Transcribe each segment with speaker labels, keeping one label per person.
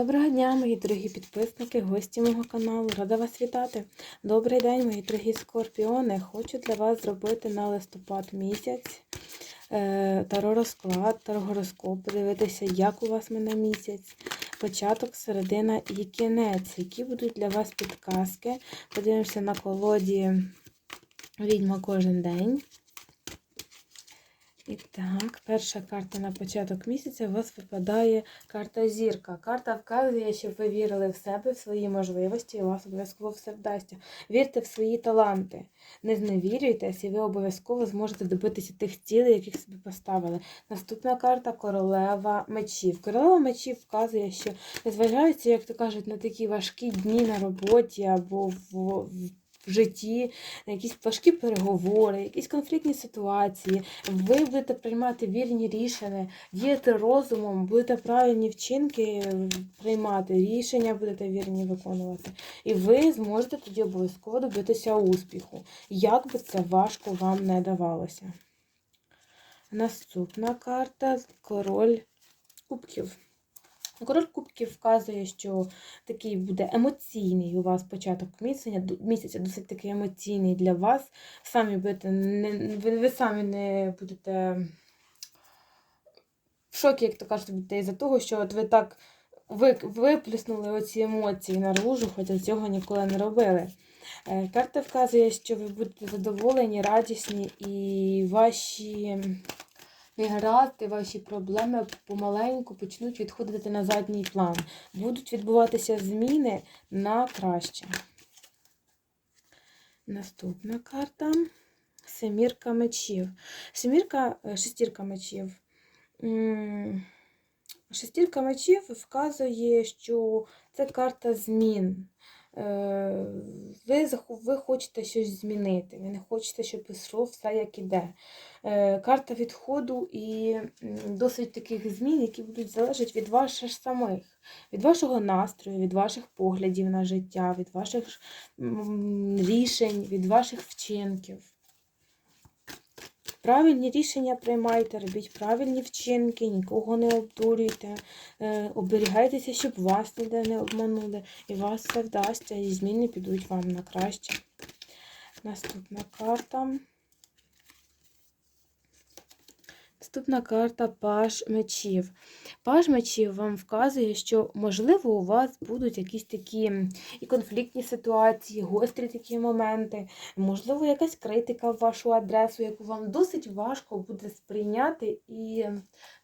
Speaker 1: Доброго дня, мої дорогі підписники, гості мого каналу. Рада вас вітати. Добрий день, мої дорогі скорпіони. Хочу для вас зробити на листопад місяць е, таро розклад, таро гороскоп, подивитися, як у вас мене місяць, початок, середина і кінець, які будуть для вас підказки. Подивимося на колоді відьма кожен день. І так, перша карта на початок місяця у вас випадає карта зірка. Карта вказує, щоб ви вірили в себе, в свої можливості, і у вас обов'язково все вдасться. Вірте в свої таланти. Не зневірюйтесь, і ви обов'язково зможете добитися тих цілей, яких собі поставили. Наступна карта королева мечів. Королева мечів вказує, що незважаючи, як то кажуть, на такі важкі дні на роботі або в, в житті, якісь важкі переговори, якісь конфліктні ситуації. Ви будете приймати вірні рішення, діяти розумом, будете правильні вчинки приймати, рішення будете вірні виконувати. І ви зможете тоді обов'язково добитися успіху, як би це важко вам не давалося. Наступна карта король кубків. Король Кубків вказує, що такий буде емоційний у вас початок місяця, місяця досить таки емоційний для вас. Самі будете не, ви, ви самі не будете в шокі, як то кажуть, будете із-за того, що от ви так ви, виплеснули оці емоції наружу, хоча цього ніколи не робили. Е, карта вказує, що ви будете задоволені, радісні і ваші негаразди, ваші проблеми помаленьку почнуть відходити на задній план. Будуть відбуватися зміни на краще. Наступна карта семірка мечів. Семірка, е, шестірка мечів. Шестірка мечів вказує, що це карта змін. Е, ви ви хочете щось змінити, ви не хочете, щоб пішло все як іде. Е, карта відходу і досить таких змін, які будуть залежати від ваших самих, від вашого настрою, від ваших поглядів на життя, від ваших рішень, від ваших вчинків. Правильні рішення приймайте, робіть правильні вчинки, нікого не обдурюйте, е, оберігайтеся, щоб вас ніде не обманули, і вас все вдасться, і зміни підуть вам на краще. Наступна карта. Наступна карта Паш мечів. Паш мечів вам вказує, що, можливо, у вас будуть якісь такі і конфліктні ситуації, гострі такі моменти, можливо, якась критика в вашу адресу, яку вам досить важко буде сприйняти і,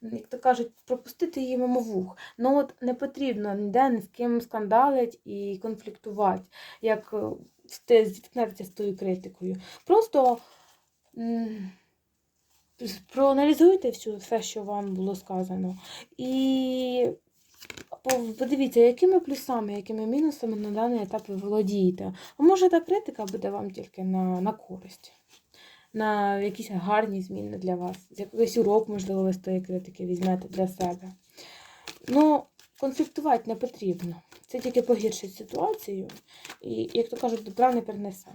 Speaker 1: як то кажуть, пропустити її мимо вух. Ну от не потрібно ніде ні з ким скандалити і конфліктувати, як зіткнетеся з тою критикою. Просто проаналізуйте всю, все, що вам було сказано. І подивіться, якими плюсами, якими мінусами на даний етап ви володієте. А може та критика буде вам тільки на, на користь. На якісь гарні зміни для вас. Якийсь урок, можливо, ви з тої критики візьмете для себе. Ну, конфліктувати не потрібно. Це тільки погіршить ситуацію і, як то кажуть, добра не перенесе.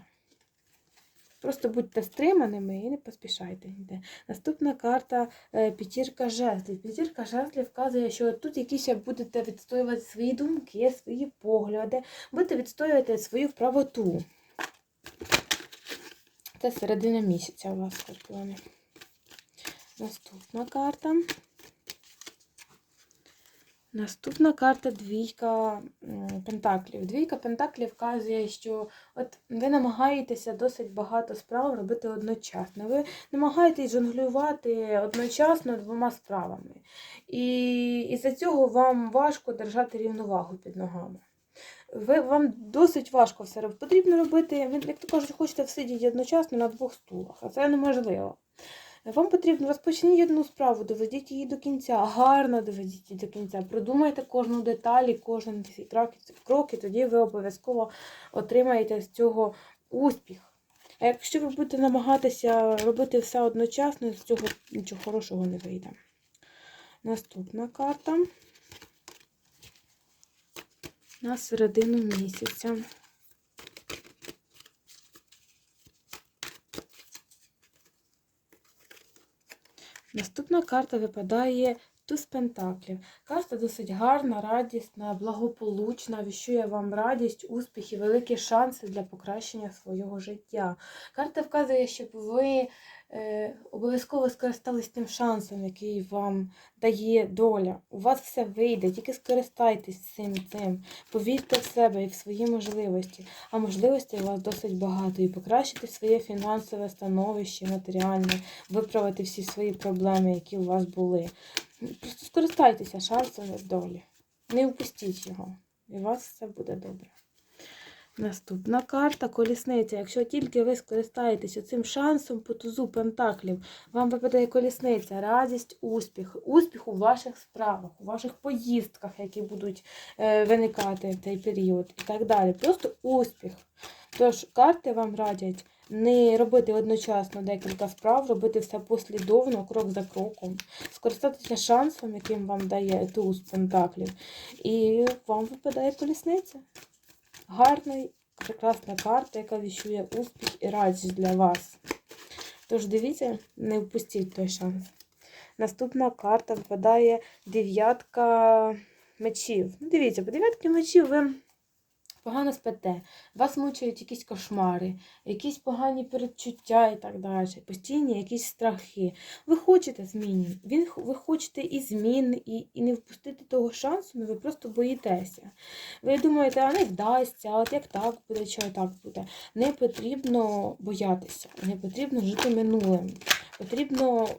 Speaker 1: Просто будьте стриманими і не поспішайте ніде. Наступна карта е, п'ятірка жезлів. П'ятірка жезлів вказує, що тут якісь будете відстоювати свої думки, свої погляди, будете відстоювати свою правоту. Це середина місяця у вас, скорпіони. Наступна карта. Наступна карта двійка пентаклів. Двійка пентаклів вказує, що от ви намагаєтеся досить багато справ робити одночасно. Ви намагаєтесь жонглювати одночасно двома справами. І за цього вам важко держати рівновагу під ногами. Ви, Вам досить важко все. Потрібно робити, як то кажуть, хочете всидіти одночасно на двох стулах, а це неможливо. Вам потрібно розпочніть одну справу, доведіть її до кінця, гарно доведіть її до кінця. Продумайте кожну деталь, кожен крок, і тоді ви обов'язково отримаєте з цього успіх. А якщо ви будете намагатися робити все одночасно, з цього нічого хорошого не вийде. Наступна карта на середину місяця. Наступна карта випадає Туз Пентаклів. Карта досить гарна, радісна, благополучна, віщує вам радість, успіх і великі шанси для покращення свого життя. Карта вказує, щоб ви обов'язково скористались тим шансом, який вам дає доля. У вас все вийде, тільки скористайтесь цим цим. Повірте в себе і в свої можливості. А можливостей у вас досить багато. І покращити своє фінансове становище, матеріальне, виправити всі свої проблеми, які у вас були. Просто скористайтеся шансом долі. Не впустіть його. І у вас все буде добре. Наступна карта колісниця. Якщо тільки ви скористаєтеся цим шансом по тузу пентаклів, вам випадає колісниця, радість, успіх, успіх у ваших справах, у ваших поїздках, які будуть е, виникати в цей період, і так далі. Просто успіх. Тож карти вам радять не робити одночасно декілька справ, робити все послідовно, крок за кроком, скористатися шансом, яким вам дає туз пентаклів, і вам випадає колісниця. Гарна, прекрасна карта, яка віщує успіх і радість для вас. Тож дивіться, не впустіть той шанс. Наступна карта випадає дев'ятка мечів. Ну, дивіться, по дев'ятки мечів ви погано спите, вас мучають якісь кошмари, якісь погані передчуття і так далі, постійні якісь страхи. Ви хочете змін, ви хочете і змін, і, і не впустити того шансу, але ви просто боїтеся. Ви думаєте, а не вдасться, от як так буде, чи так буде. Не потрібно боятися, не потрібно жити минулим. Потрібно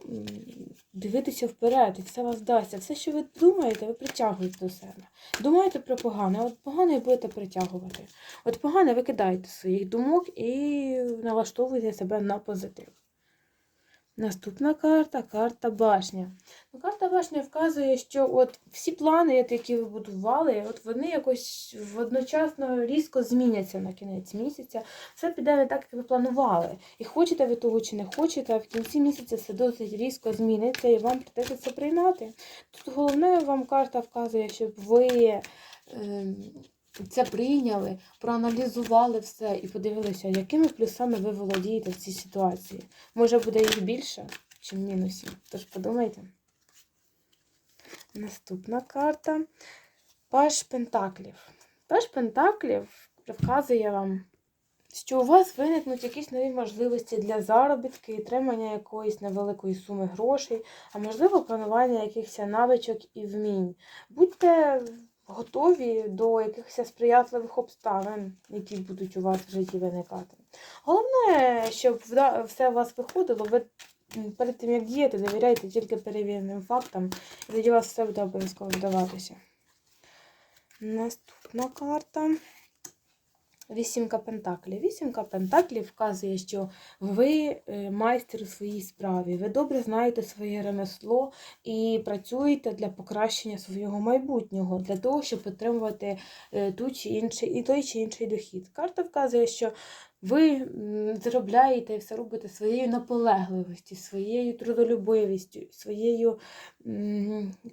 Speaker 1: дивитися вперед, і все вас вдасться. Все, що ви думаєте, ви притягуєте до себе. Думаєте про погане, от погане будете притягувати. От погане ви кидаєте своїх думок і налаштовуйте себе на позитив. Наступна карта карта башня. Ну, карта башня вказує, що от всі плани, які ви будували, от вони якось одночасно різко зміняться на кінець місяця. Все піде не так, як ви планували. І хочете ви того чи не хочете, а в кінці місяця все досить різко зміниться, і вам придеться це приймати. Тут головне вам карта вказує, щоб ви. ем, це прийняли, проаналізували все і подивилися, якими плюсами ви володієте в цій ситуації. Може буде їх більше, ніж мінусів. Тож подумайте. Наступна карта. Паш Пентаклів. Паш Пентаклів вказує вам, що у вас виникнуть якісь нові можливості для заробітки, отримання якоїсь невеликої суми грошей, а можливо, планування якихось навичок і вмінь. Будьте готові до якихось сприятливих обставин, які будуть у вас в житті виникати. Головне, щоб все у вас виходило, ви перед тим, як діяти, довіряйте тільки перевіреним фактам, і тоді у вас все буде обов'язково вдаватися. Наступна карта. Вісімка Пентаклів. Вісімка Пентаклів вказує, що ви е, майстер у своїй справі, ви добре знаєте своє ремесло і працюєте для покращення свого майбутнього, для того, щоб отримувати е, ту чи інший, і той чи інший дохід. Карта вказує, що ви заробляєте і все робите своєю наполегливістю, своєю трудолюбивістю, своєю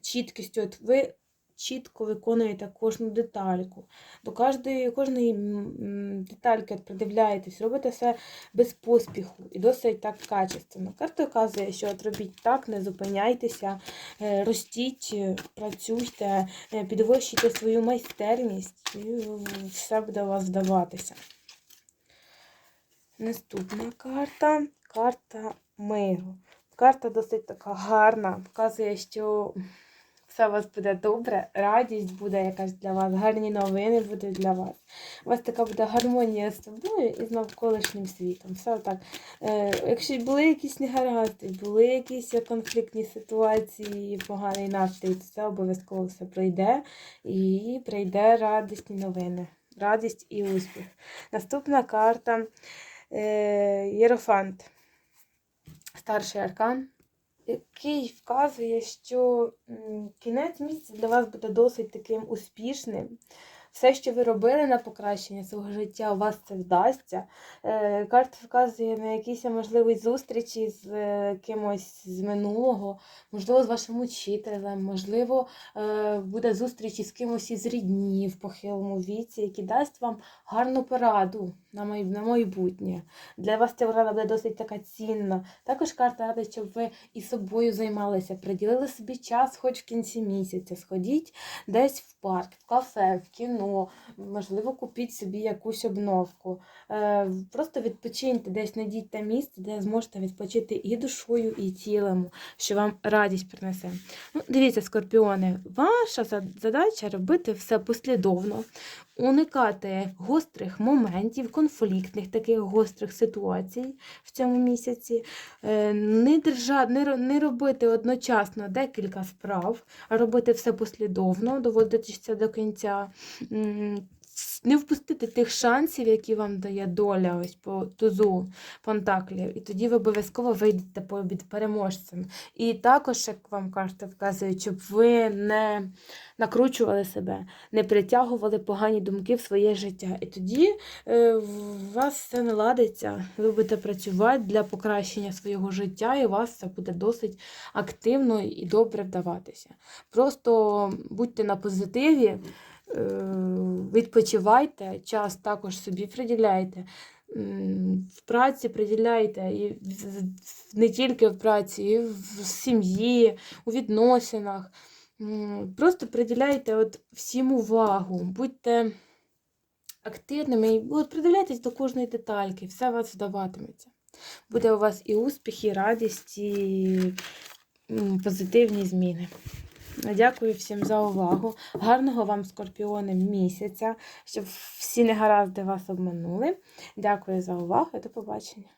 Speaker 1: чіткістю. От ви чітко виконуєте кожну детальку. До кожної, кожної детальки придивляєтесь, робите все без поспіху і досить так качественно. Карта вказує, що от робіть так, не зупиняйтеся, е, ростіть, е, працюйте, е, підвищуйте свою майстерність, і все буде у вас вдаватися. Наступна карта карта миру. Карта досить така гарна, показує, що все у вас буде добре, радість буде якась для вас, гарні новини будуть для вас. У вас така буде гармонія з собою і з навколишнім світом. Все так. Е, якщо були якісь негаразди, були якісь конфліктні ситуації, поганий настрій, то це обов'язково все пройде і прийде радісні новини. Радість і успіх. Наступна карта е, Єрофант. Старший аркан який вказує, що кінець місяця для вас буде досить таким успішним. Все, що ви робили на покращення свого життя, у вас це вдасться. Е, Карта вказує на якісь можливі зустрічі з е, кимось з минулого, можливо, з вашим учителем, можливо, е, буде зустріч із кимось із рідні в похилому віці, який дасть вам гарну пораду на майбутнє. Для вас ця порада буде досить така цінна. Також карта радить, щоб ви і собою займалися, приділили собі час хоч в кінці місяця. Сходіть десь в парк, в кафе, в кіно, можливо, купіть собі якусь обновку. Е, Просто відпочиньте десь, знайдіть те місце, де зможете відпочити і душою, і тілом, що вам радість принесе. Ну, дивіться, скорпіони, ваша задача робити все послідовно, уникати гострих моментів, конфліктних таких гострих ситуацій в цьому місяці, Е, не, держа, не, не робити одночасно декілька справ, а робити все послідовно, доводитися до кінця. Не впустити тих шансів, які вам дає доля ось по тузу пентаклів, і тоді ви обов'язково вийдете по від переможцем. І також, як вам карта вказує, щоб ви не накручували себе, не притягували погані думки в своє життя. І тоді е, в вас все наладиться, ви будете працювати для покращення свого життя, і у вас це буде досить активно і добре вдаватися. Просто будьте на позитиві, відпочивайте, час також собі приділяйте. В праці приділяйте і не тільки в праці, і в сім'ї, у відносинах. Просто приділяйте от всім увагу, будьте активними і от придивляйтесь до кожної детальки, все вас вдаватиметься. Буде у вас і успіх, і радість, і позитивні зміни. Дякую всім за увагу. Гарного вам, скорпіони, місяця, щоб всі негаразди вас обманули. Дякую за увагу і до побачення.